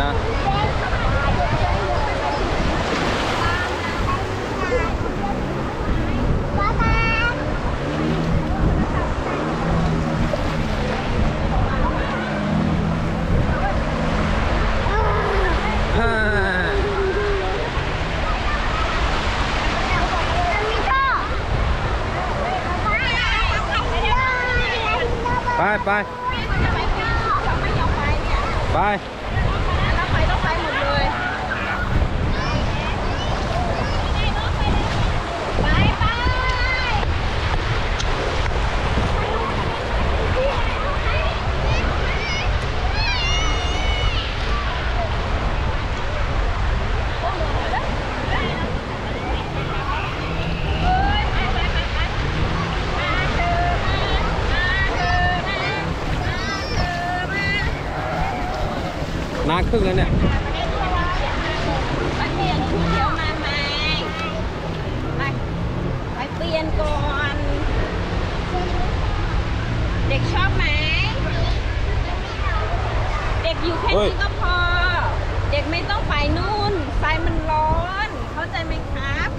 à. Bye bye. Bye. นาครึ่งแล้วเนี่ยไปเปลี่ยนชุดเที่ยวมาไหมไปไปเปลี่ยนก่อน เด็กชอบไหม เด็กอยู่แค่เฮ้ยนี้ก็พอ เด็กไม่ต้องไปนู่นไฟมันร้อน เข้าใจไหมครับ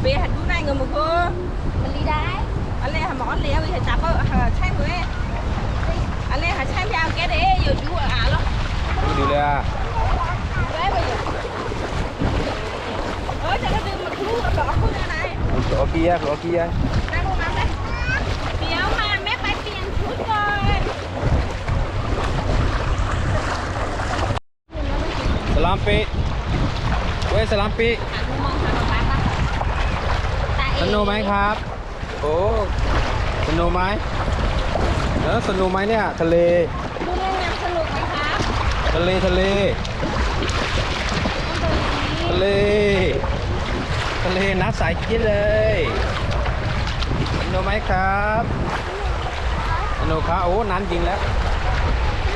เบียร์ดูได้เงินมั้งพ่อมันรีได้อะไรหาหมอนเลี้ยวไปจับเออใช่ไหมอะไรหาใช่ยาวแกเด้อยู่อยู่อะหรอดูเลยอะได้ไปอยู่เออจะกระดึงมาคู่กับดอกคู่อะไรโอเคอะโอเคอะได้พวกนั้นไหม เดี๋ยวมาแม่ไปเปลี่ยนชุดก่อนสลามปีเว้ยสลามปีหันมามองหาป๊าป๊าตาเอสนุกไหมครับ โอ้สนุกไหม เออสนุกไหมเนี่ย ทะเลดูเรื่องน้ำสนุกไหมครับทะเลทะเล ทะเล ทะเลน้ำใสเจี๊ยดเลยสนุกไหมครับสนุกครับโอ้น้ำจริงแล้ว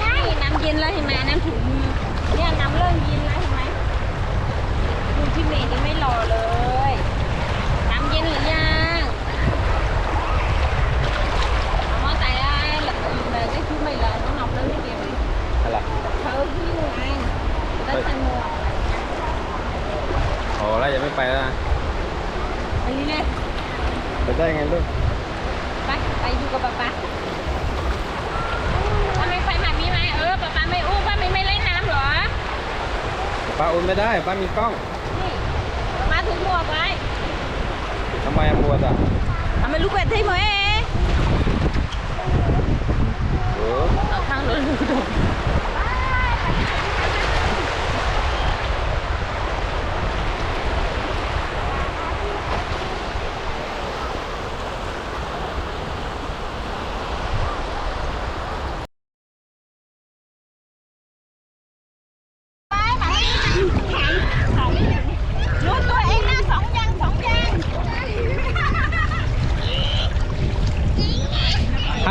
นี่น้ำเย็นแล้วเห็นไหมน้ำถุงมือเนี่ยน้ำเริ่มเย็นแล้วเห็นไหมดูพี่เมย์นี่ไม่รอเลย ป้าอุ่นไม่ได้ ป้ามีกล้อง นี่ป๊าป๊าถือหมวกไว้ ทำไมอะปวดอ่ะ ทำไมลูกเป็ดที่มือเอ๊ะ โอ้ เอาข้างรถลูกโดด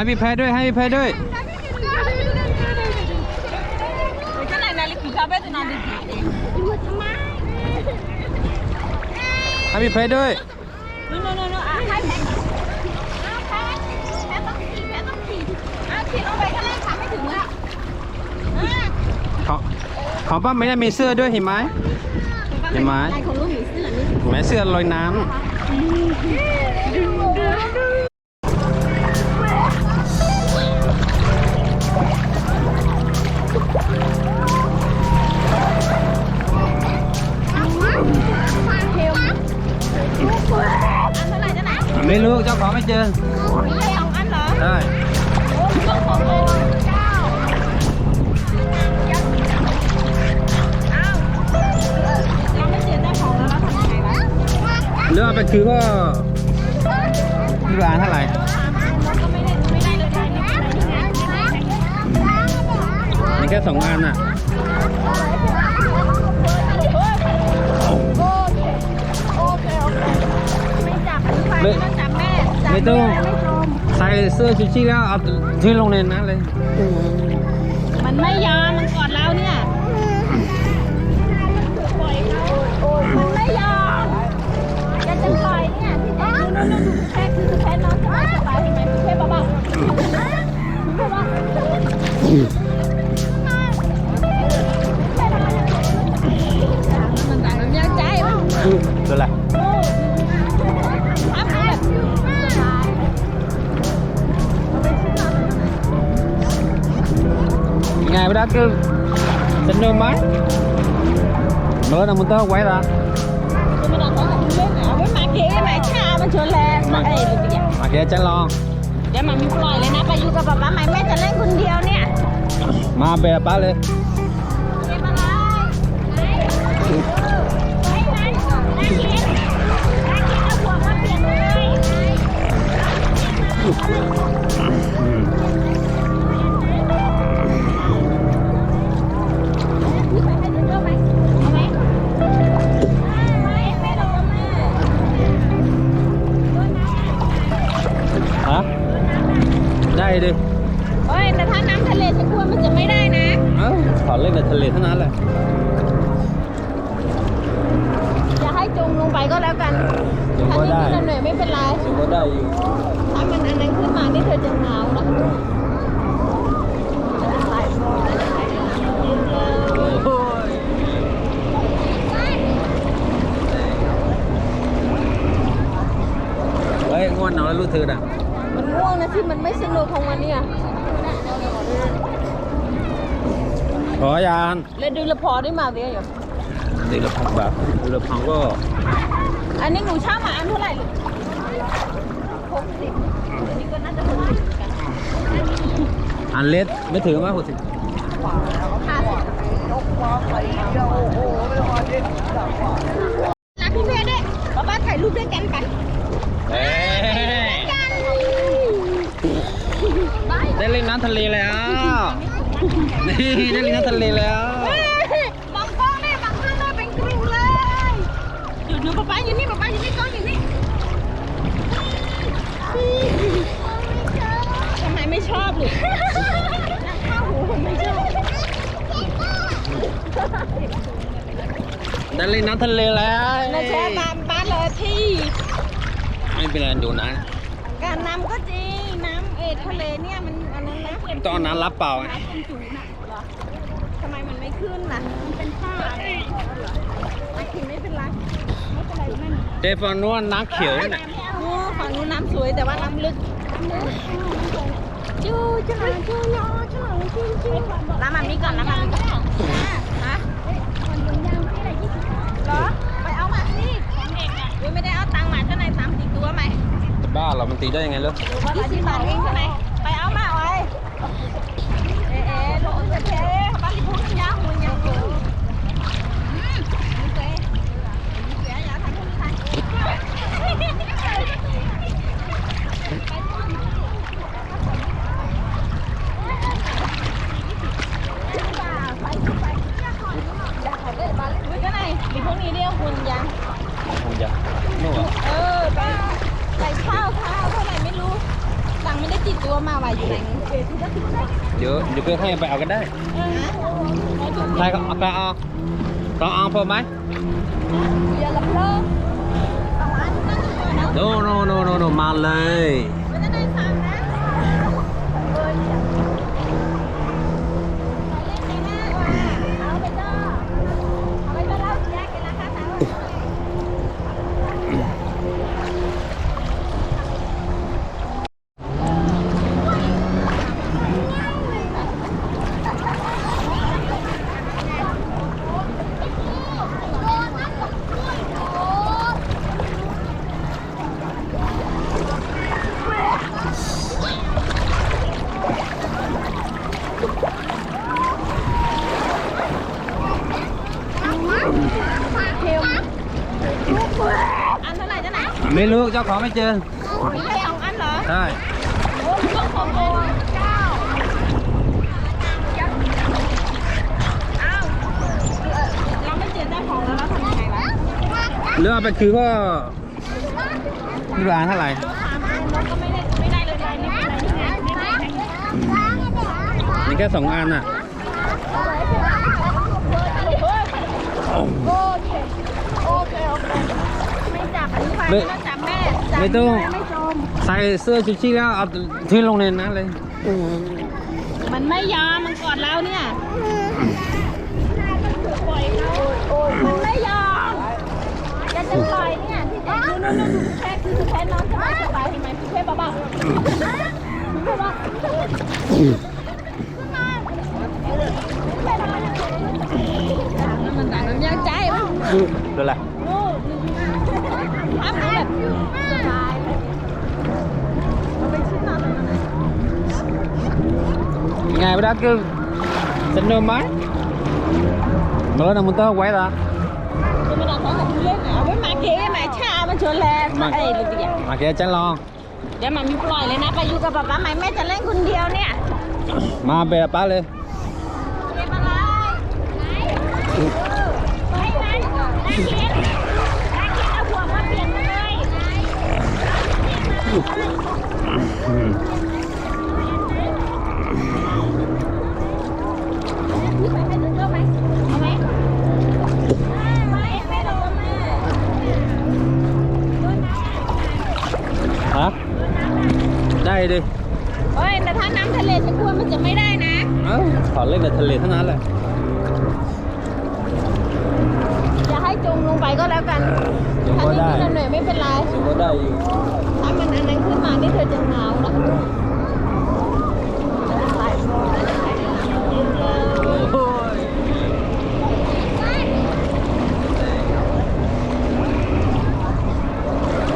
ให้พี่แพ้ด้วย ให้พี่แพ้ด้วย ให้พี่แพ้ด้วย ของขอป้าไม่ได้มีเสื้อด้วยเห็นไหมเห็นไหมแม่เสื้อลอยน้ำ อันเท่าไหร่จะนะำไม่รู้เจ้าของไม่เจอมีแค่สองอันเหรอได้โอ้ยต้องของโอ้เจ้าอ้าวเราไม่เจอเจ้าของแล้วเราทำยังไงวะเรื่องเอาไปคือก็ที่ร้านเท่าไหร่ก็ไม่ได้ไม่ได้เลยได้นี่ไม่ได้นี่ไงมีแค่สองอันอะ จับไปไม่จับแม่จับไม่ต้อง ไม่ชมใส่เสื้อชูชีพแล้วเอาที่ลงในนั้นเลย มันไม่ยอม องไว้ละ Mình làm có hình lên nào với mà kia mà cha mà chờ là mà đây được vậy มาเดี๋ยวจะลองเดี๋ยวมั ด้ดิเฮ้ยแต่ถ้าน้ำทะเลฉันกลัวมันจะไม่ได้นะ เอ้าขอเล่นในทะเลเท่านั้นแหละ อย่าให้จมลงไปก็แล้วกันยังก็ได้ถ้านิดๆหน่อยๆไม่เป็นไรยังก็ได้อยู่ถ้ามันอันนั้นขึ้นมานี่เธอจะหนาวนะมันจะไหลมันจะไหลเลยโอ้ยเฮ้ยง่วนหนาวแล้วรู้เธอน่ะมัน ง่วงนะที่มันไม่สนุกของมันเนี่ยขอยานแล้วดูละพอได้มาเวียอยู่ตีละพันบาทตีละพันก็ อันนี้หนูเช่ามาอันเท่าไหร่ลูกหกสิบอันนี้ก็น่าจะหกสิบเหมือนกันอันเล็กไม่ถือมั้ยหกสิบห้าสิบรักพี่เพชรด้วยป้าป้าถ่ายรูปด้วยกันไป เอ้ย กัน ได้เล่นน้ำทะเลแล้ว นี่ได้เล่นน้ำทะเลแล้วเฮ้ยบังกล้องเลยบังกล้องเลยเป็นครูเลยอยู่หนูป๊าป๊าอยู่นี่ป๊าป๊าอยู่นี่กล้องอยู่นี่ทำไมไม่ชอบลูกนั่งข้าวหูผมไม่ชอบได้เล่นน้ำทะเลแล้วนะแช่บ้านบ้านเลยที่ไม่เป็นไรดูนะ การน้ำก็จริงน้ำเออทะเลเนี่ยมัน อันนั้นนะต้องเอาน้ำรับเปล่าไงน้ำเป็นจุน่ะเหรอทำไมมันไม่ขึ้นล่ะ มันเป็นฝ้าไม่กินไม่เป็นไร ไม่เป็นไรแม่เจฟอนนวลน้ำเขียวนี่น่ะโอ้ฝั่งนู้นน้ำสวยแต่ว่าน้ำลึกจูจ้าจูยอจูจูจูน้ำมันมีก่อนน้ำมันมีก่อนฮะเหรอ ไปเอามาสิของเด็กอะอุ้ยไม่ได้เอาตังค์มาเท่าไหร่สามสี่ตัวไหมบ้าเรามันตีได้ยังไงลูกยี่สิบบาทเองใช่ไหมไปเอามาไว้ เอ๊ะเอ๊ะโลจะเทบ้านที่พูดยาหุ่น តែតែអងតអងពោម៉េចយ៉ាលំលោ No no no no no មកលេ ไม่รู้เจ้าของไม่เจอมีแค่สองอันเหรอ ใช่โอ้ยต้องของโกงเก้าอ้าวเออเราไม่เจอเจ้าของแล้วเราทำยังไงวะเรื่องเอาไปคือก็ที่ร้านเท่าไหร่เราถามอันเราก็ไม่ได้ไม่ได้เลยไม่ได้เลยไงไม่ได้เลยนี่แค่สองอันอะโอเคโอเคโอเคไม่จับอันนี้ไป ไม่ต้องไม่จมใส่เสื้อชูชีพแล้วเอาที่ลงในนั้นเลยมันไม่ยอมมันกอดเราเนี่ยปล่อยเรามันไม่ยอมจะจะปล่อยเนี่ยที่จะดูนู่นดูแค่คือแค่น้องสบายสบายเห็นไหมพี่แค่เบาๆเบาๆมันด่ามันยังใจมันดูแหล ngày bữa đó kêu xin đâu máy mà nó đang muốn tao quay ra จะมาดักเขากับเล่นเอาไว้มาเก๋มาชามาชวนแลไอ้ลูกเดียว mà kia chân lo เดี๋ยวมันมีปล่อยเลยนะไปอยู่กับป๊าป๊าไหมแม่จะเล่นคนเดียวเนี่ย mà bè bá lên เก็บอะไรไปนั้นน่ากินน่ากินเอาหัวมาเปลี่ยนเลย ไปให้ดูเจ้าไหมเอาไหมไม่ไม่ลงมา hả đây đi เฮ้ยแต่ถ้าน้ำทะเลจะกลัวมันจะไม่ได้นะ Ờ, thỏ lên là thật liệt thế nào lại อย่าให้ จมลงไปก็แล้วกันจมถ้าก็นิได้ดๆหน่อยๆไม่เป็นไร Chỉ có đây ถ้ามันอันนั้นขึ้นมานี่เธอจะหนาวนะ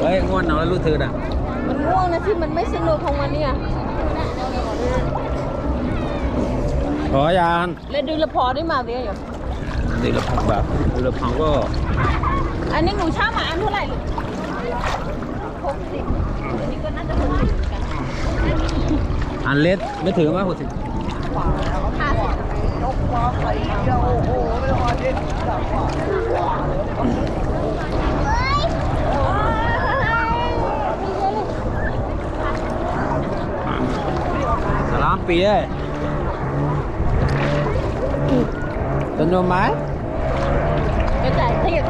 Đấy, ngon nào là lưu thư nè มันง่วงนะที่มันไม่สนุกของมันเนี่ย Có gian เลยดูละพอได้มาเวียอยู่ นี่ละพันบาทนี่ละพันก็อันนี้หนูเช่ามาอันเท่าไหร่ลูกหกสิบอันนี้ก็น่าจะหกสิบกันอันเล็กไม่ถือว่าหกสิบห้าสิบยกมาใส่เดียวโอ้โหไม่ต้องมาเล่นหลับกว่าสลามปีเลยต้นโดไม้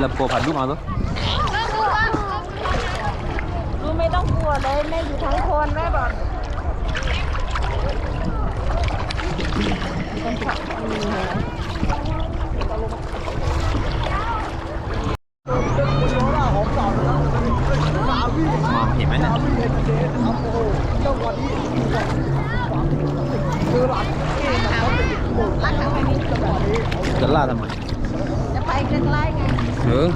คน Lập bộ phản lúc nào thôi ลูกไม่ต้องกลัวเลยแม่อยู่ทั้งคนแม่บอก Mà hiểm ấy nè รักเขาไปนี่ Rất là thầm mày จะไปใกล้ๆไง Ừ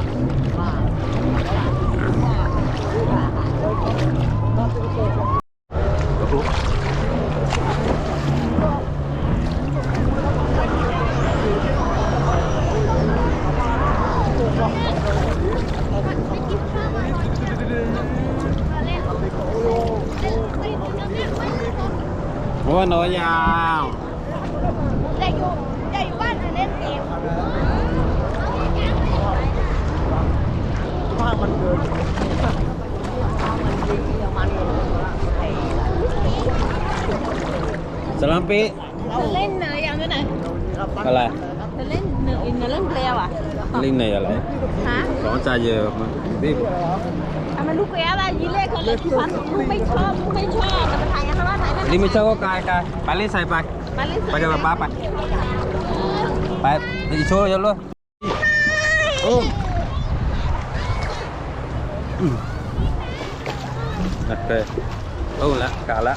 Ủa. Ủa nói nhau จะอยู่จะอยู่บ้านเล่นเกม Salam pi จะเล่นเนยอย่างนั้นไหน Là lại จะเล่นเนยเนยเล่นเกลียวอะ Linh này là lại ฮะ Có cha giờ mà Biết ทำไมลูกแกอะไรยีเล่เขาเล่นทุกวันลูกไม่ชอบลูกไม่ชอบแต่มาถ่ายกันทำ ไมถ่ายนั่น Linh mới cho có cài cài Phải lên xài phải มาเล่น Phải cho bà bác phải Phải Đi số cho luôn Ừ Ừ Đặt kề Ừ lạ cả lạ